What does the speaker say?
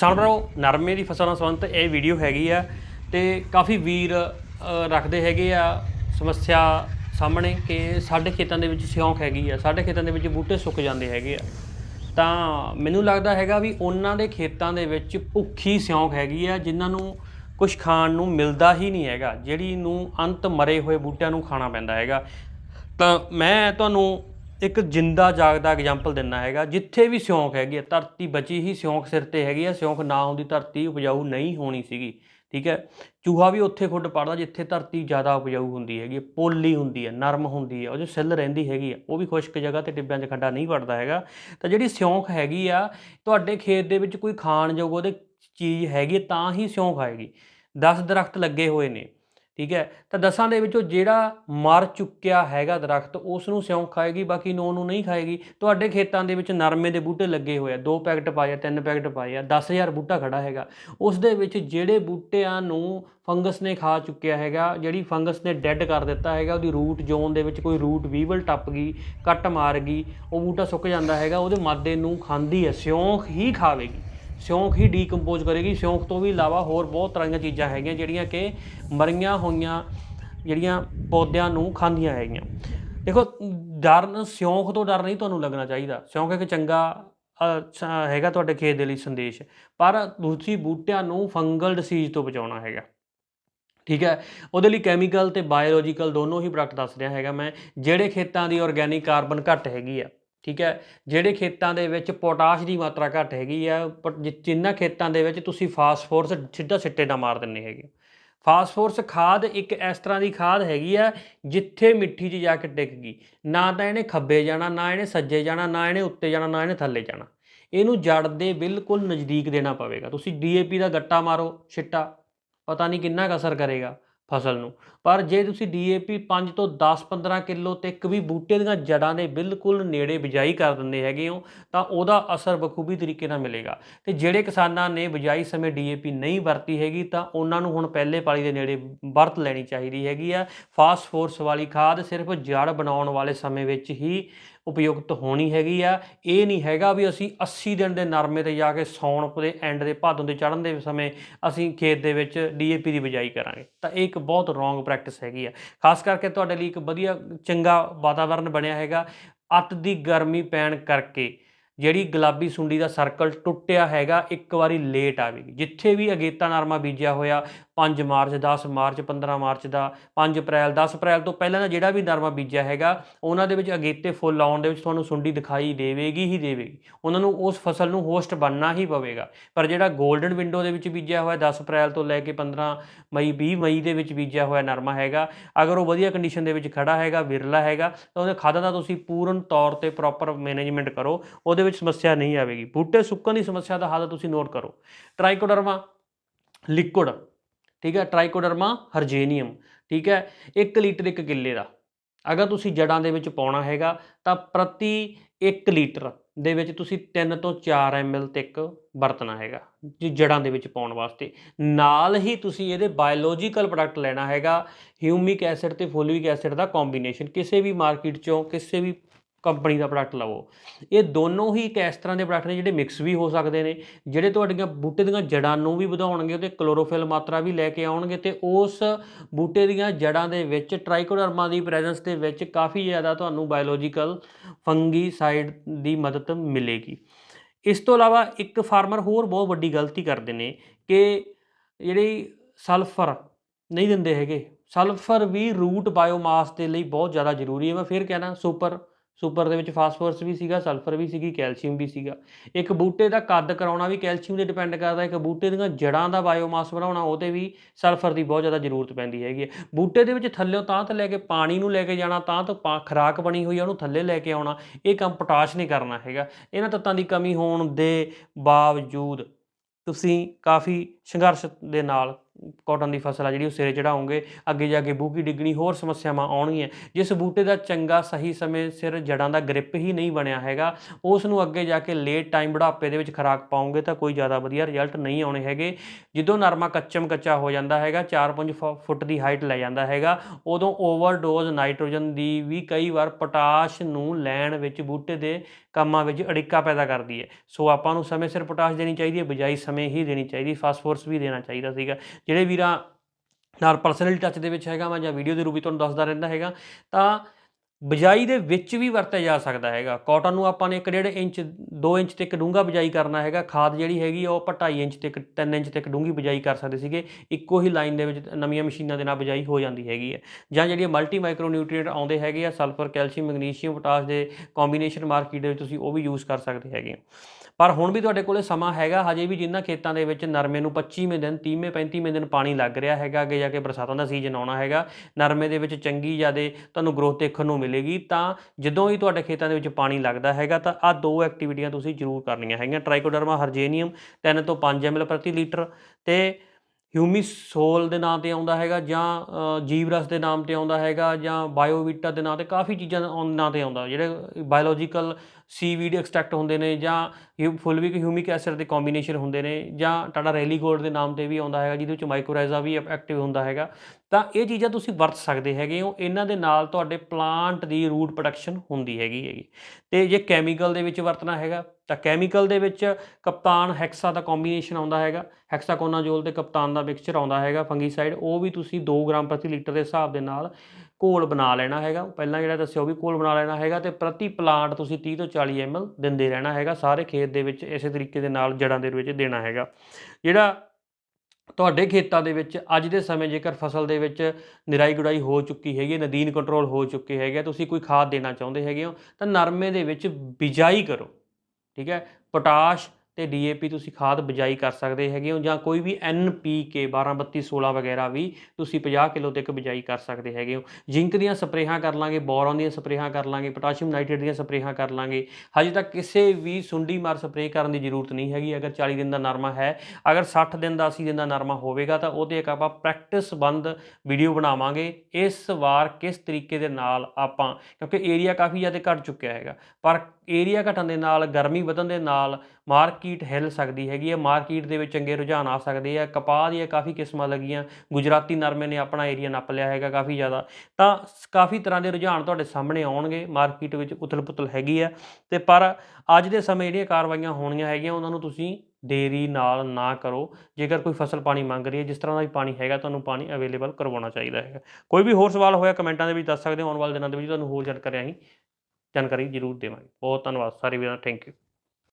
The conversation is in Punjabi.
ਕਿਸਾਨ ਭਰਾਓ ਨਰਮੇ ਦੀ ਫਸਲ ਨਾਲ ਸੰਬੰਧਿਤ ਇਹ ਵੀਡੀਓ ਹੈਗੀ ਆ ਤੇ ਕਾਫੀ ਵੀਰ ਰੱਖਦੇ ਹੈਗੇ ਆ ਸਮੱਸਿਆ ਸਾਹਮਣੇ ਕਿ ਸਾਡੇ ਖੇਤਾਂ ਦੇ ਵਿੱਚ ਸਿਉਂਕ ਹੈਗੀ ਆ, ਸਾਡੇ ਖੇਤਾਂ ਦੇ ਵਿੱਚ ਬੂਟੇ ਸੁੱਕ ਜਾਂਦੇ ਹੈਗੇ ਆ। ਤਾਂ ਮੈਨੂੰ ਲੱਗਦਾ ਹੈਗਾ ਵੀ ਉਹਨਾਂ ਦੇ ਖੇਤਾਂ ਦੇ ਵਿੱਚ ਭੁੱਖੀ ਸਿਉਂਕ ਹੈਗੀ ਆ, ਜਿਨ੍ਹਾਂ ਨੂੰ ਕੁਝ ਖਾਣ ਨੂੰ ਮਿਲਦਾ ਹੀ ਨਹੀਂ ਹੈਗਾ, ਜਿਹੜੀ ਨੂੰ ਅੰਤ ਮਰੇ ਹੋਏ ਬੂਟਿਆਂ ਨੂੰ ਖਾਣਾ ਪੈਂਦਾ ਹੈਗਾ। ਤਾਂ ਮੈਂ ਤੁਹਾਨੂੰ ਇੱਕ ਜਿੰਦਾ ਜਾਗਦਾ ਐਗਜ਼ਾਮਪਲ ਦਿੰਨਾ ਹੈਗਾ ਜਿੱਥੇ ਵੀ ਸਿਉਂਕ ਹੈਗੀ ਹੈ ਧਰਤੀ ਬਚੀ ਹੀ ਸਿਉਂਕ ਸਿਰ ਤੇ ਹੈਗੀ ਆ ਸਿਉਂਕ ਨਾ ਹੁੰਦੀ ਧਰਤੀ ਉਪਜਾਊ ਨਹੀਂ ਹੋਣੀ ਸੀਗੀ ਠੀਕ ਹੈ? ਚੂਹਾ ਵੀ ਉੱਥੇ ਖੁੱਡ ਪੜਦਾ ਜਿੱਥੇ ਧਰਤੀ ਜ਼ਿਆਦਾ ਉਪਜਾਊ ਹੁੰਦੀ ਹੈਗੀ ਹੈ, ਪੋਲੀ ਹੁੰਦੀ ਹੈ ਨਰਮ ਹੁੰਦੀ ਹੈ ਉਹ ਜੋ ਸਿੱਲ ਰਹਿੰਦੀ ਹੈਗੀ ਆ ਉਹ ਵੀ ਖੁਸ਼ਕ ਜਗ੍ਹਾ ਤੇ ਟਿੱਬਿਆਂ 'ਚ ਖੱਡਾ ਨਹੀਂ ਵੜਦਾ ਹੈਗਾ। ਤਾਂ ਜਿਹੜੀ ਸਿਉਂਕ ਹੈਗੀ ਆ ਤੁਹਾਡੇ ਖੇਤ ਦੇ ਵਿੱਚ ਕੋਈ ਖਾਣ ਯੋਗ ਉਹਦੇ ਚੀਜ਼ ਹੈਗੀ ਤਾਂ ਹੀ ਸਿਉਂਕ ਆਏਗੀ। 10 ਦਰਖਤ ਲੱਗੇ ਹੋਏ ਨੇ ਠੀਕ ਹੈ? ਤਾਂ ਦਸਾਂ ਦੇ ਵਿੱਚੋਂ ਜਿਹੜਾ ਮਰ ਚੁੱਕਿਆ ਹੈਗਾ ਦਰਖਤ ਉਸ ਨੂੰ ਸਿਉਂਕ ਖਾਏਗੀ, ਬਾਕੀ ਨੌ ਨੂੰ ਨਹੀਂ ਖਾਏਗੀ। ਤੁਹਾਡੇ ਖੇਤਾਂ ਦੇ ਵਿੱਚ ਨਰਮੇ ਦੇ ਬੂਟੇ ਲੱਗੇ ਹੋਏ ਆ। ਦੋ ਪੈਕਟ ਪਾਏ ਆ, ਤਿੰਨ ਪੈਕਟ ਪਾਏ ਆ 10000 ਬੂਟਾ ਖੜਾ ਹੈਗਾ। ਉਸ ਦੇ ਵਿੱਚ ਜਿਹੜੇ ਬੂਟਿਆਂ ਨੂੰ ਫੰਗਸ ਨੇ ਖਾ ਚੁੱਕਿਆ ਹੈਗਾ, ਜਿਹੜੀ ਫੰਗਸ ਨੇ ਡੈੱਡ ਕਰ ਦਿੱਤਾ ਹੈਗਾ, ਉਹਦੀ ਰੂਟ ਜ਼ੋਨ ਦੇ ਵਿੱਚ ਕੋਈ ਰੂਟ ਵੀਵਲ ਟੱਪ ਗਈ, ਕੱਟ ਮਾਰ ਗਈ, ਉਹ ਬੂਟਾ ਸੁੱਕ ਜਾਂਦਾ ਹੈਗਾ, ਉਹਦੇ ਮਾਦੇ ਨੂੰ ਖਾਂਦੀ ਹੈ ਸਿਉਂਖ ਹੀ ਖਾਵੇਗੀ। ਸਿਉਂਕ ਹੀ ਡੀਕੰਪੋਜ਼ ਕਰੇਗੀ। ਸਿਉਂਕ ਤੋਂ ਵੀ ਇਲਾਵਾ ਹੋਰ ਬਹੁਤ ਤਰ੍ਹਾਂ ਦੀਆਂ ਚੀਜ਼ਾਂ ਹੈਗੀਆਂ ਜਿਹੜੀਆਂ ਕਿ ਮਰੀਆਂ ਹੋਈਆਂ, ਜਿਹੜੀਆਂ ਪੌਦਿਆਂ ਨੂੰ ਖਾਂਦੀਆਂ ਹੈਗੀਆਂ। ਦੇਖੋ, ਡਰ ਸਿਉਂਕ ਤੋਂ ਡਰ ਨਹੀਂ ਤੁਹਾਨੂੰ ਲੱਗਣਾ ਚਾਹੀਦਾ। ਸਿਉਂਕ ਇੱਕ ਚੰਗਾ ਹੈਗਾ ਤੁਹਾਡੇ ਖੇਤ ਦੇ ਲਈ ਸੰਦੇਸ਼। ਪਰ ਦੂਸਰੀ ਬੂਟਿਆਂ ਨੂੰ ਫੰਗਲ ਡਿਸੀਜ਼ ਤੋਂ ਬਚਾਉਣਾ ਹੈਗਾ। ਠੀਕ ਹੈ? ਉਹਦੇ ਲਈ ਕੈਮੀਕਲ ਤੇ ਬਾਇਓਲੋਜੀਕਲ ਦੋਨੋਂ ਹੀ ਪ੍ਰੋਡਕਟ ਦੱਸ ਰਿਹਾ ਹੈਗਾ ਮੈਂ, ਜਿਹੜੇ ਖੇਤਾਂ ਦੀ ਆਰਗੇਨਿਕ ਕਾਰਬਨ ਘੱਟ ਹੈਗੀ ਆ। ਠੀਕ ਹੈ? ਜਿਹੜੇ ਖੇਤਾਂ ਦੇ ਵਿੱਚ ਪੋਟਾਸ਼ ਦੀ ਮਾਤਰਾ ਘੱਟ ਹੈਗੀ ਆ, ਪਰ ਜਿ- ਜਿਨ੍ਹਾਂ ਖੇਤਾਂ ਦੇ ਵਿੱਚ ਤੁਸੀਂ ਫਾਸਫੋਰਸ ਸਿੱਧਾ ਸਿੱਟੇ ਨਾਲ ਮਾਰ ਦਿੰਦੇ ਹੈਗੇ। ਫਾਸਫੋਰਸ ਖਾਦ ਇੱਕ ਇਸ ਤਰ੍ਹਾਂ ਦੀ ਖਾਦ ਹੈਗੀ ਆ, ਜਿੱਥੇ ਮਿੱਟੀ 'ਚ ਜਾ ਕੇ ਟਿਕ ਗਈ। ਨਾ ਤਾਂ ਇਹਨੇ ਖੱਬੇ ਜਾਣਾ, ਨਾ ਇਹਨੇ ਸੱਜੇ ਜਾਣਾ, ਨਾ ਇਹਨੇ ਉੱਤੇ ਜਾਣਾ, ਨਾ ਇਹਨੇ ਥੱਲੇ ਜਾਣਾ। ਇਹਨੂੰ ਜੜ ਦੇ ਬਿਲਕੁਲ ਨਜ਼ਦੀਕ ਦੇਣਾ ਪਵੇਗਾ। ਤੁਸੀਂ ਡੀਏਪੀ ਦਾ ਗੱਟਾ ਮਾਰੋ, ਛਿੱਟਾ, ਪਤਾ ਨਹੀਂ ਕਿੰਨਾ ਕੁ ਅਸਰ ਕਰੇਗਾ। ਫਸਲ ਨੂੰ। ਪਰ ਜੇ ਤੁਸੀਂ ਡੀਏਪੀ 5 ਤੋਂ 10-15 ਕਿਲੋ ਤੇ ਇੱਕ ਵੀ ਬੂਟੇ ਦੀਆਂ ਜੜਾਂ ਦੇ ਬਿਲਕੁਲ ਨੇੜੇ ਬਿਜਾਈ ਕਰ ਦਿੰਦੇ ਹੈਗੇ ਹੋ, ਤਾਂ ਉਹਦਾ ਅਸਰ ਬਖੂਬੀ ਤਰੀਕੇ ਨਾਲ ਮਿਲੇਗਾ। ਤੇ ਜਿਹੜੇ ਕਿਸਾਨਾਂ ਨੇ ਬਿਜਾਈ ਸਮੇਂ ਡੀਏਪੀ ਨਹੀਂ ਵਰਤੀ ਹੈਗੀ, ਤਾਂ ਉਹਨਾਂ ਨੂੰ ਹੁਣ ਪਹਿਲੇ ਪਾਲੀ ਦੇ ਨੇੜੇ ਵਰਤ ਲੈਣੀ ਚਾਹੀਦੀ ਹੈਗੀ ਆ। ਫਾਸਫੋਰਸ ਵਾਲੀ ਖਾਦ ਸਿਰਫ ਜੜ ਬਣਾਉਣ ਵਾਲੇ ਸਮੇਂ ਵਿੱਚ ਹੀ ਉਪਯੁਕਤ ਹੋਣੀ ਹੈਗੀ ਆ। ਇਹ ਨਹੀਂ ਹੈਗਾ ਵੀ ਅਸੀਂ 80 ਦਿਨ ਦੇ ਨਰਮੇ ਤੇ ਜਾ ਕੇ ਸੌਣ ਦੇ ਐਂਡ ਦੇ ਭਾਦੋਂ ਦੇ ਚੜ੍ਹਨ ਦੇ ਸਮੇਂ ਅਸੀਂ ਖੇਤ ਦੇ ਵਿੱਚ ਡੀਏਪੀ ਦੀ ਬਿਜਾਈ ਕਰਾਂਗੇ। ਤਾਂ ਇਹ ਇੱਕ ਬਹੁਤ ਰੋਂਗ ਪ੍ਰੈਕਟਿਸ ਹੈਗੀ ਆ। ਖਾਸ ਕਰਕੇ ਤੁਹਾਡੇ ਲਈ ਇੱਕ ਵਧੀਆ, ਚੰਗਾ ਵਾਤਾਵਰਣ ਬਣਿਆ ਹੈਗਾ। ਅੱਤ ਦੀ ਗਰਮੀ ਪੈਣ ਕਰਕੇ ਜਿਹੜੀ ਗੁਲਾਬੀ ਸੁੰਡੀ ਦਾ ਸਰਕਲ ਟੁੱਟਿਆ ਹੈਗਾ, ਇੱਕ ਵਾਰੀ ਲੇਟ ਆਵੇਗੀ ਜਿੱਥੇ ਵੀ ਅਗੇਤਾ ਨਰਮਾ ਬੀਜਿਆ ਹੋਇਆ 5 ਮਾਰਚ 10 ਮਾਰਚ 15 ਮਾਰਚ ਦਾ 5 ਅਪ੍ਰੈਲ 10 ਅਪ੍ਰੈਲ ਤੋਂ ਪਹਿਲਾਂ ਦਾ ਜਿਹੜਾ ਵੀ ਨਰਮਾ ਬੀਜਿਆ ਹੈਗਾ, ਉਹਨਾਂ ਦੇ ਵਿੱਚ ਅਗੇਤੇ ਫੁੱਲ ਆਉਣ ਦੇ ਵਿੱਚ ਤੁਹਾਨੂੰ ਸੁੰਡੀ ਦਿਖਾਈ ਦੇਵੇਗੀ, ਹੀ ਦੇਵੇਗੀ। ਉਹਨਾਂ ਨੂੰ ਉਸ ਫਸਲ ਨੂੰ ਹੋਸਟ ਬਣਨਾ ਹੀ ਪਵੇਗਾ। ਪਰ ਜਿਹੜਾ 골ਡਨ ਵਿੰਡੋ ਦੇ ਵਿੱਚ ਬੀਜਿਆ ਹੋਇਆ 10 ਅਪ੍ਰੈਲ ਤੋਂ ਲੈ ਕੇ 15 ਮਈ 20 ਮਈ ਦੇ ਵਿੱਚ ਬੀਜਿਆ ਹੋਇਆ ਨਰਮਾ ਹੈਗਾ, ਅਗਰ ਉਹ ਵਧੀਆ ਕੰਡੀਸ਼ਨ ਦੇ ਵਿੱਚ ਖੜਾ ਹੈਗਾ, ਵਿਰਲਾ ਹੈਗਾ, ਤਾਂ ਉਹਦੇ ਖਾਦਾਂ ਦਾ ਤੁਸੀਂ ਪੂਰਨ ਤੌਰ ਤੇ ਪ੍ਰੋਪਰ ਮੈਨੇਜਮੈਂਟ ਕਰੋ, ਉਹਦੇ ਵਿੱਚ ਸਮੱਸਿਆ ਨਹੀਂ ਆਵੇਗੀ। ਬੂਟੇ ਸੁੱਕਣ ਦੀ ਸਮੱਸਿਆ ਦਾ ਹੱਲ ਤੁਸੀਂ ਨੋਟ ਕਰੋ। ਟ੍ਰਾਈਕੋਡਰਮਾ ਲਿਕੁਇਡ ਠੀਕ ਹੈ ਟ੍ਰਾਈਕੋਡਰਮਾ ਹਰਜੇਨੀਅਮ ਠੀਕ ਹੈ 1 ਲੀਟਰ ਇੱਕ ਕਿੱਲੇ ਦਾ। ਅਗਰ ਤੁਸੀਂ ਜੜਾਂ ਦੇ ਵਿੱਚ ਪਾਉਣਾ ਹੈਗਾ, ਤਾਂ ਪ੍ਰਤੀ 1 ਲੀਟਰ ਦੇ ਵਿੱਚ ਤੁਸੀਂ 3 ਤੋਂ 4 ml ਤੱਕ ਵਰਤਣਾ ਹੈਗਾ, ਜੀ ਜੜਾਂ ਦੇ ਵਿੱਚ ਪਾਉਣ ਵਾਸਤੇ। ਨਾਲ ਹੀ ਤੁਸੀਂ ਇਹਦੇ ਬਾਇਓਲੋਜੀਕਲ ਪ੍ਰੋਡਕਟ ਲੈਣਾ ਹੈਗਾ ਹਿਊਮਿਕ ਐਸਿਡ ਤੇ ਫੋਲਿਕ ਐਸਿਡ ਦਾ ਕੰਬੀਨੇਸ਼ਨ ਕਿਸੇ ਵੀ ਮਾਰਕੀਟ ਚੋਂ, ਕਿਸੇ ਵੀ ਕੰਪਨੀ ਦਾ ਪ੍ਰੋਡਕਟ ਲਵੋ। ਇਹ ਦੋਨੋਂ ਹੀ ਇੱਕ ਇਸ ਤਰ੍ਹਾਂ ਦੇ ਪ੍ਰੋਡਕਟ ਨੇ ਜਿਹੜੇ ਮਿਕਸ ਵੀ ਹੋ ਸਕਦੇ ਨੇ, ਜਿਹੜੇ ਤੁਹਾਡੀਆਂ ਬੂਟੇ ਦੀਆਂ ਜੜਾਂ ਨੂੰ ਵੀ ਵਧਾਉਣਗੇ ਤੇ ਕਲੋਰੋਫਿਲ ਮਾਤਰਾ ਵੀ ਲੈ ਕੇ ਆਉਣਗੇ ਤੇ ਉਸ ਬੂਟੇ ਦੀਆਂ ਜੜਾਂ ਦੇ ਵਿੱਚ ਟ੍ਰਾਈਕੋਡਰਮਾ ਦੀ ਪ੍ਰੈਜ਼ੈਂਸ ਦੇ ਵਿੱਚ ਕਾਫੀ ਜ਼ਿਆਦਾ ਤੁਹਾਨੂੰ ਬਾਇਓਲੋਜੀਕਲ ਫੰਗੀਸਾਈਡ ਦੀ ਮਦਦ ਮਿਲੇਗੀ। ਇਸ ਤੋਂ ਇਲਾਵਾ ਇੱਕ ਫਾਰਮਰ ਹੋਰ ਬਹੁਤ ਵੱਡੀ ਗਲਤੀ ਕਰਦੇ ਨੇ ਕਿ ਜਿਹੜੀ ਸਲਫਰ ਨਹੀਂ ਦਿੰਦੇ ਹੈਗੇ ਸਲਫਰ ਵੀ ਰੂਟ ਬਾਇਓਮਾਸ ਦੇ ਲਈ ਬਹੁਤ ਜ਼ਿਆਦਾ ਜ਼ਰੂਰੀ ਹੈ। ਮੈਂ ਫਿਰ ਕਹਿਣਾ ਸੁਪਰ ਸੁਪਰ ਦੇ ਵਿੱਚ ਫਾਸਫੋਰਸ ਵੀ ਸੀਗਾ ਸਲਫਰ ਵੀ ਸੀਗੀ ਕੈਲਸ਼ੀਅਮ ਵੀ ਸੀਗਾ। ਇੱਕ ਬੂਟੇ ਦਾ ਕੱਦ ਕਰਾਉਣਾ ਵੀ ਕੈਲਸ਼ੀਅਮ ਤੇ ਡਿਪੈਂਡ ਕਰਦਾ, ਇੱਕ ਬੂਟੇ ਦੀਆਂ ਜੜਾਂ ਦਾ ਬਾਇਓਮਾਸ ਬਣਾਉਣਾ ਉਹਦੇ ਵੀ ਸਲਫਰ ਦੀ ਬਹੁਤ ਜ਼ਿਆਦਾ ਜ਼ਰੂਰਤ ਪੈਂਦੀ ਹੈਗੀ ਹੈ। ਬੂਟੇ ਦੇ ਵਿੱਚ ਥੱਲਿਓਂ ਤਾਂ ਤੋਂ ਲੈ ਕੇ ਪਾਣੀ ਨੂੰ ਲੈ ਕੇ ਜਾਣਾ, ਤਾਂ ਤੋਂ ਪਾ- ਖੁਰਾਕ ਬਣੀ ਹੋਈ ਆ, ਉਹਨੂੰ ਥੱਲੇ ਲੈ ਕੇ ਆਉਣਾ, ਇਹ ਕੰਮ ਪੋਟਾਸ਼ ਨਹੀਂ ਕਰਨਾ ਹੈਗਾ। ਇਹਨਾਂ ਤੱਤਾਂ ਦੀ ਕਮੀ ਹੋਣ ਦੇ ਬਾਵਜੂਦ ਤੁਸੀਂ ਕਾਫੀ ਸੰਘਰਸ਼ ਦੇ ਨਾਲ ਕਾਟਨ ਦੀ ਫਸਲ ਆ ਜਿਹੜੀ ਉਹ ਸਿਰੇ ਚੜਾਉਂਗੇ ਅੱਗੇ ਜਾ ਕੇ ਬੂਕੀ ਡਿੱਗਣੀ, ਹੋਰ ਸਮੱਸਿਆਵਾਂ ਆਉਣਗੀਆਂ। ਜਿਸ ਬੂਟੇ ਦਾ ਚੰਗਾ ਸਹੀ ਸਮੇਂ ਸਿਰ ਜੜਾਂ ਦਾ ਗ੍ਰਿਪ ਹੀ ਨਹੀਂ ਬਣਿਆ ਹੈਗਾ, ਉਸ ਨੂੰ ਅੱਗੇ ਜਾ ਕੇ ਲੇਟ ਟਾਈਮ ਬੁਢਾਪੇ ਦੇ ਵਿੱਚ ਖਰਾਕ ਪਾਉਂਗੇ ਤਾਂ ਕੋਈ ਜ਼ਿਆਦਾ ਵਧੀਆ ਰਿਜ਼ਲਟ ਨਹੀਂ ਆਉਣੇ ਹੈਗੇ। ਜਦੋਂ ਨਰਮਾ ਕੱਚਮ ਕੱਚਾ ਹੋ ਜਾਂਦਾ ਹੈਗਾ 4-5 ਫੁੱਟ ਦੀ ਹਾਈਟ ਲੈ ਜਾਂਦਾ ਹੈਗਾ, ਉਦੋਂ ਓਵਰਡੋਜ਼ ਨਾਈਟ੍ਰੋਜਨ ਦੀ ਵੀ ਕਈ ਵਾਰ ਪੋਟਾਸ਼ ਨੂੰ ਲੈਣ ਵਿੱਚ ਬੂਟੇ ਦੇ ਕੰਮਾਂ ਵਿੱਚ ਅੜਿੱਕਾ ਪੈਦਾ ਕਰਦੀ ਹੈ। ਸੋ ਆਪਾਂ ਨੂੰ ਸਮੇਂ ਸਿਰ ਪੋਟਾਸ਼ ਦੇਣੀ ਚਾਹੀਦੀ ਹੈ, ਬਜਾਈ ਸਮੇਂ ਹੀ ਦੇਣੀ ਚਾਹੀਦੀ ਫਾਸਫੋਰਸ ਵੀ ਦੇਣਾ ਚਾਹੀਦਾ ਸੀਗਾ। ਜਿਹੜੇ ਵੀਰਾਂ ਨਾਲ ਪਰਸਨਲ ਟੱਚ ਦੇ ਵਿੱਚ ਹੈਗਾ ਮੈਂ ਜਾਂ ਵੀਡੀਓ ਦੇ ਰੂਪ ਵਿੱਚ ਤੁਹਾਨੂੰ ਦੱਸਦਾ ਰਹਿੰਦਾ ਹੈਗਾ, ਤਾਂ ਬਜਾਈ ਦੇ ਵਿੱਚ ਵੀ ਵਰਤਿਆ ਜਾ ਸਕਦਾ ਹੈਗਾ। ਕਾਟਨ ਨੂੰ ਆਪਾਂ ਨੇ 1.5 ਇੰਚ 2 ਇੰਚ ਤੱਕ ਡੂੰਘਾ ਬਜਾਈ ਕਰਨਾ ਹੈਗਾ। ਖਾਦ ਜਿਹੜੀ ਹੈਗੀ ਆ, ਉਹ ਆਪਾਂ 2.5 ਇੰਚ ਤੱਕ 3 ਇੰਚ ਤੱਕ ਡੂੰਘੀ ਬਜਾਈ ਕਰ ਸਕਦੇ ਸੀਗੇ। ਇੱਕੋ ਹੀ ਲਾਈਨ ਦੇ ਵਿੱਚ ਨਵੀਆਂ ਮਸ਼ੀਨਾਂ ਦੇ ਨਾਲ ਬਜਾਈ ਹੋ ਜਾਂਦੀ ਹੈਗੀ ਹੈ ਜਾਂ ਜਿਹੜੀਆਂ ਮਲਟੀ ਮਾਈਕਰੋ ਨਿਊਟ੍ਰੀਐਂਟ ਆਉਂਦੇ ਹੈਗੇ ਆ ਸਲਫਰ ਕੈਲਸ਼ੀਅਮ ਮੈਗਨੀਸ਼ੀਅਮ ਪੋਟਾਸ਼ ਦੇ ਕੰਬੀਨੇਸ਼ਨ ਮਾਰਕੀਟ ਦੇ ਵਿੱਚ ਤੁਸੀਂ ਉਹ ਵੀ ਯੂਜ਼ ਕਰ ਸਕਦੇ ਹੈਗੇ ਪਰ ਹੁਣ ਵੀ ਤੁਹਾਡੇ ਕੋਲੇ ਸਮਾਂ ਹੈਗਾ ਹਜੇ ਵੀ ਜਿੰਨਾ ਖੇਤਾਂ ਦੇ ਵਿੱਚ ਨਰਮੇ ਨੂੰ 25ਵੇਂ ਦਿਨ 30ਵੇਂ 35ਵੇਂ ਦਿਨ ਪਾਣੀ ਲੱਗ ਰਿਹਾ ਹੈਗਾ ਅੱਗੇ ਜਾ ਕੇ ਬਰਸਾਤਾਂ ਦਾ ਸੀਜ਼ਨ ਆਉਣਾ ਹੈਗਾ ਨਰਮੇ ਦੇ ਵਿੱਚ ਚੰਗੀ ਜ਼ਿਆਦੇ ਤੁਹਾਨੂੰ ਗਰੋਥ ਦੇਖਣ ਨੂੰ ਮਿਲੇਗੀ ਤਾਂ ਜਦੋਂ ਹੀ ਤੁਹਾਡੇ ਖੇਤਾਂ ਦੇ ਵਿੱਚ ਪਾਣੀ ਲੱਗਦਾ ਹੈਗਾ ਤਾਂ ਆਹ ਦੋ ਐਕਟੀਵਿਟੀਆਂ ਤੁਸੀਂ ਜ਼ਰੂਰ ਕਰਨੀਆਂ ਹੈਗੀਆਂ ਟ੍ਰਾਈਕੋਡਰਮਾ ਹਰਜੇਨੀਅਮ 3 ਤੋਂ 5 ml ਪ੍ਰਤੀ ਲੀਟਰ ਤੇ ਹਿਊਮਿਸੋਲ ਦੇ ਨਾਂ ਤੇ ਆਉਂਦਾ ਹੈਗਾ ਜਾਂ ਅ, ਜੀਵਰਸ ਦੇ ਨਾਮ ਤੇ ਆਉਂਦਾ ਹੈਗਾ ਜਾਂ ਬਾਇਓਵੀਟਾ ਦੇ ਨਾਂ ਤੇ ਕਾਫੀ ਚੀਜ਼ਾਂ ਦੇ ਨਾਂ ਤੇ ਆਉਂਦਾ ਜਿਹੜੇ ਬਾਇਓਲੋਜੀਕਲ ਸੀਵੀਡ ਐਕਸਟ੍ਰੈਕਟ ਹੁੰਦੇ ਨੇ ਜਾਂ ਹਿਊ ਫੁਲਵਿਕ ਹਿਊਮਿਕ ਐਸਿਡ ਦੇ ਕੰਬੀਨੇਸ਼ਨ ਹੁੰਦੇ ਨੇ ਜਾਂ ਟਾਟਾ ਰੈਲੀਗੋਲਡ ਦੇ ਨਾਮ ਤੇ ਵੀ ਆਉਂਦਾ ਹੈਗਾ, ਜਿਹਦੇ ਵਿੱਚ ਮਾਈਕੋਰਾਈਜ਼ਾ ਵੀ ਐਕਟਿਵ ਹੁੰਦਾ ਹੈਗਾ। ਤਾਂ ਇਹ ਚੀਜ਼ਾਂ ਤੁਸੀਂ ਵਰਤ ਸਕਦੇ ਹੈਗੇ ਹੋ। ਇਹਨਾਂ ਦੇ ਨਾਲ ਤੁਹਾਡੇ ਪਲਾਂਟ ਦੀ ਰੂਟ ਪ੍ਰੋਡਕਸ਼ਨ ਹੁੰਦੀ ਹੈਗੀ ਹੈਗੀ। ਤੇ ਜੇ ਕੈਮੀਕਲ ਦੇ ਵਿੱਚ ਵਰਤਣਾ ਹੈਗਾ, ਤਾਂ ਕੈਮੀਕਲ ਦੇ ਵਿੱਚ ਕਪਤਾਨ ਹੈਕਸਾ ਦਾ ਕੰਬੀਨੇਸ਼ਨ ਆਉਂਦਾ ਹੈਗਾ। ਹੈਕਸਾਕੋਨਾਜ਼ੋਲ ਤੇ ਕਪਤਾਨ ਦਾ ਮਿਕਸਚਰ ਆਉਂਦਾ ਹੈਗਾ ਫੰਗੀਸਾਈਡ। ਉਹ ਵੀ ਤੁਸੀਂ 2 ਗ੍ਰਾਮ ਪ੍ਰਤੀ ਲੀਟਰ ਦੇ ਹਿਸਾਬ ਦੇ ਨਾਲ ਘੋਲ ਬਣਾ ਲੈਣਾ ਹੈਗਾ। ਪਹਿਲਾਂ ਜਿਹੜਾ ਦੱਸਿਆ ਉਹ ਵੀ ਘੋਲ ਬਣਾ ਲੈਣਾ ਹੈਗਾ ਤੇ ਪ੍ਰਤੀ ਪਲਾਂਟ ਤੁਸੀਂ 30 ਤੋਂ 40 ml ਦਿੰਦੇ ਰਹਿਣਾ ਹੈਗਾ। ਸਾਰੇ ਖੇਤ ਦੇ ਵਿੱਚ ਇਸੇ ਤਰੀਕੇ ਦੇ ਨਾਲ ਜੜਾਂ ਦੇ ਵਿੱਚ ਦੇਣਾ ਹੈਗਾ। ਜਿਹੜਾ ਤੁਹਾਡੇ ਖੇਤਾਂ ਦੇ ਵਿੱਚ ਅੱਜ ਦੇ ਸਮੇਂ ਜੇਕਰ ਫਸਲ ਦੇ ਵਿੱਚ ਨਿਰਾਈ ਗੁੜਾਈ ਹੋ ਚੁੱਕੀ ਹੈਗੀ ਨਦੀਨ ਕੰਟਰੋਲ ਹੋ ਚੁੱਕੇ ਹੈਗੇ ਆ, ਤੁਸੀਂ ਕੋਈ ਖਾਦ ਦੇਣਾ ਚਾਹੁੰਦੇ ਹੈਗੇ ਹੋ ਤਾਂ ਨਰਮੇ ਦੇ ਵਿੱਚ ਬਿਜਾਈ ਕਰੋ। ਠੀਕ ਹੈ? ਪੋਟਾਸ਼ ਤੇ ਡੀਏਪੀ ਤੁਸੀਂ ਖਾਦ ਬਿਜਾਈ ਕਰ ਸਕਦੇ ਹੈਗੇ ਹੋ ਜਾਂ ਕੋਈ ਵੀ ਐਨਪੀਕੇ 123216 ਵਗੈਰਾ ਵੀ ਤੁਸੀਂ 50 ਕਿਲੋ ਤੱਕ ਬਿਜਾਈ ਕਰ ਸਕਦੇ ਹੈਗੇ ਹੋ। ਜ਼ਿੰਕ ਦੀਆਂ ਸਪਰੇਹਾਂ ਕਰ ਲਾਂਗੇ, ਬੋਰੋਨ ਦੀਆਂ ਸਪਰੇਹਾਂ ਕਰ ਲਾਂਗੇ, ਪੋਟਾਸ਼ੀਅਮ ਨਾਈਟ੍ਰੇਟ ਦੀਆਂ ਸਪਰੇਹਾਂ ਕਰ ਲਾਂਗੇ। ਹਜੇ ਤੱਕ ਕਿਸੇ ਵੀ ਸੁੰਡੀ ਮਾਰ ਸਪਰੇਅ ਕਰਨ ਦੀ ਜ਼ਰੂਰਤ ਨਹੀਂ ਹੈਗੀ। ਅਗਰ 40 ਦਿਨ ਦਾ ਨਰਮਾ ਹੈ, ਅਗਰ 60 ਦਿਨ ਦਾ 80 ਦਿਨ ਦਾ ਨਰਮਾ ਹੋਵੇਗਾ ਤਾਂ ਉਹਦੇ ਇੱਕ ਆਪਾਂ ਪ੍ਰੈਕਟਿਸ ਬੰਦ ਵੀਡੀਓ ਬਣਾਵਾਂਗੇ। ਇਸ ਵਾਰ ਕਿਸ ਤਰੀਕੇ ਦੇ ਨਾਲ ਆਪਾਂ, ਕਿਉਂਕਿ ਏਰੀਆ ਕਾਫੀ ਜ਼ਿਆਦਾ ਘਟ ਚੁੱਕਿਆ ਹੈਗਾ। ਪਰ ਏਰੀਆ ਘਟਣ ਦੇ ਨਾਲ, ਗਰਮੀ ਵਧਣ ਦੇ ਨਾਲ ਮਾਰਕੀਟ ਹਿੱਲ ਸਕਦੀ ਹੈਗੀ ਹੈ। ਮਾਰਕੀਟ ਦੇ ਵਿੱਚ ਚੰਗੇ ਰੁਝਾਨ ਆ ਸਕਦੇ ਆ। ਕਪਾਹ ਦੀਆਂ ਕਾਫੀ ਕਿਸਮਾਂ ਲੱਗੀਆਂ। ਗੁਜਰਾਤੀ ਨਰਮੇ ਨੇ ਆਪਣਾ ਏਰੀਆ ਨੱਪ ਲਿਆ ਹੈਗਾ ਕਾਫੀ ਜ਼ਿਆਦਾ। ਤਾਂ ਸ- ਕਾਫੀ ਤਰ੍ਹਾਂ ਦੇ ਰੁਝਾਨ ਤੁਹਾਡੇ ਸਾਹਮਣੇ ਆਉਣਗੇ। ਮਾਰਕੀਟ ਵਿੱਚ ਉਥਲ-ਪੁਥਲ ਹੈਗੀ ਆ। ਤੇ ਪਰ ਅੱਜ ਦੇ ਸਮੇਂ ਜਿਹੜੀਆਂ ਕਾਰਵਾਈਆਂ ਹੋਣੀਆਂ ਹੈਗੀਆਂ, ਉਹਨਾਂ ਨੂੰ ਤੁਸੀਂ ਦੇਰੀ ਨਾਲ ਨਾ ਕਰੋ। ਜੇਕਰ ਕੋਈ ਫਸਲ ਪਾਣੀ ਮੰਗ ਰਹੀ ਹੈ, ਜਿਸ ਤਰ੍ਹਾਂ ਦਾ ਵੀ ਪਾਣੀ ਹੈਗਾ, ਤੁਹਾਨੂੰ ਪਾਣੀ ਅਵੇਲੇਬਲ ਕਰਵਾਉਣਾ ਚਾਹੀਦਾ ਹੈਗਾ। ਕੋਈ ਵੀ ਹੋਰ ਸਵਾਲ ਹੋਇਆ, ਕਮੈਂਟਾਂ ਦੇ ਵਿੱਚ ਦੱਸ ਸਕਦੇ ਹੋ। ਆਉਣ ਵਾਲੇ ਦਿਨਾਂ ਦੇ ਵਿੱਚ ਤੁਹਾਨੂੰ ਹੋਰ ਜਾਣਕਾਰੀ ਅਸੀਂ ਜਾਣਕਾਰੀ ਜ਼ਰੂਰ ਦੇਵਾਂਗੇ। ਬਹੁਤ ਧੰਨਵਾਦ ਸਾਰੇ ਵੀਰਾਂ ਥੈਂਕ ਯੂ